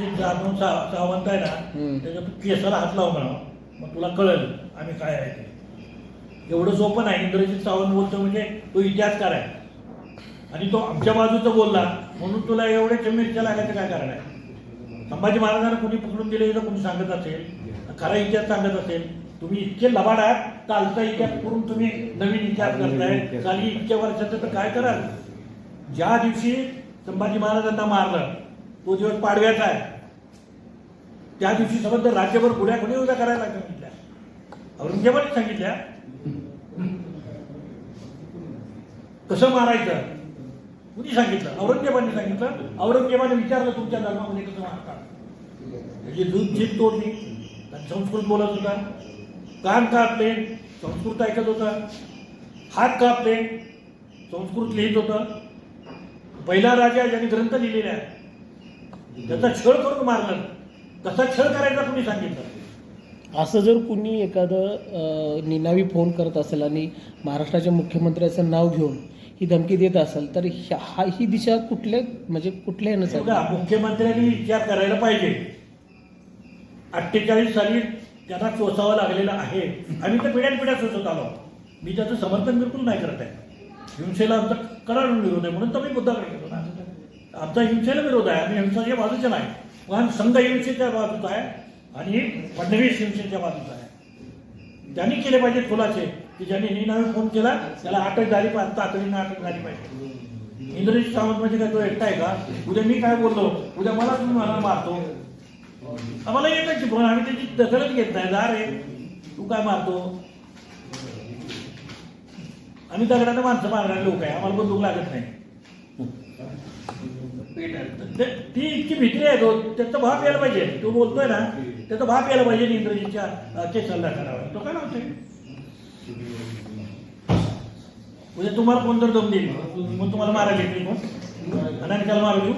सावंत आहे. ना त्याच्या तू केसाला हात मग तुला कळेल आम्ही काय आहे ते. एवढं सोपं नाही. इंद्रजित सावंत बोलतो म्हणजे तो इतिहासकार आहे. आणि तो आमच्या बाजूचा बोलला म्हणून तुला एवढे मिरच्या लागायचं काय कारण आहे? संभाजी महाराजांना कोणी पकडून दिले तर कोणी सांगत असेल? खरा इतिहास सांगत असेल? तुम्ही इतके लबाड आहात कालचा इतिहास करून तुम्ही नवीन इतिहास करताय. काली इतक्या वर्षाचं तर काय कराल? ज्या दिवशी संभाजी महाराजांना मारलं तो दिवस पाडव्याचा आहे. त्या दिवशी समज राज्यभर पुढ्या कोणी उभ्या करायला सांगितल्या. औरंगजेबाने सांगितल्या कसं मारायचं? कुणी सांगितलं? औरंगजेबाने सांगितलं. औरंगजेबाने विचारलं तुमच्या धर्मामध्ये कसं मारतात? त्याची दूध जीत तोडली. संस्कृत बोलत होता. कान कापले संस्कृत ऐकत होता. हात कापले संस्कृत लिहित होतं. पहिला राजा ज्याने ग्रंथ लिहिलेला आहे त्याचा छळ करून मारलं. कसा छळ करायचा कुणी सांगितलं? असं जर कुणी एखादं निनावी फोन करत असेल आणि महाराष्ट्राच्या मुख्यमंत्र्याचं नाव घेऊन ही धमकी देत असेल तर हा ही दिशा कुठल्या म्हणजे कुठल्या चालली? मुख्यमंत्र्यांनी विचार करायला पाहिजे. अठ्ठेचाळीस साली त्यांना चोचावं लागलेलं आहे आम्ही तर पिढ्यान पिढ्या चोचत आलो. मी त्याचं समर्थन बिलकुल नाही करत आहे. हिंसेला आमचा कडाडून विरोध आहे म्हणून तर मी मुद्दाकडे गेलो ना. आमचा हिंसेला विरोध आहे आम्ही हिंसाच्या बाजूचे नाही. पण संघ हिंसेच्या बाजूचा आहे आणि फडणवीस हिंसेच्या बाजूचा आहे. त्यांनी केले पाहिजे खुलाचे की ज्यांनी निनावी फोन केला त्याला अटक झाली पाहिजे तातडीनं अटक झाली पाहिजे. इंद्रजित सावंत म्हणजे काय तो एकटा आहे का? उद्या मी काय बोललो? उद्या मला तुम्ही मला मारतो. आम्हाला येत नाही फोन आम्ही त्याची दखलच घेत नाही. जा रे तू काय मारतो? आम्ही दगडाने माणसं मारणारे लोक आहे. आम्हाला बंदूक लागत नाही. ती इतकी भीती आहे तो त्याचा भाप यायला पाहिजे. तो बोलतोय ना त्याचा भाप यायला पाहिजे इंद्रजीच्या ते सल्ला करावा तो काय नव्हते म्हणजे तुम्हाला कोण तर दोन देईल? मग तुम्हाला मारायला नाही कोण आणि त्याला मारू देऊ.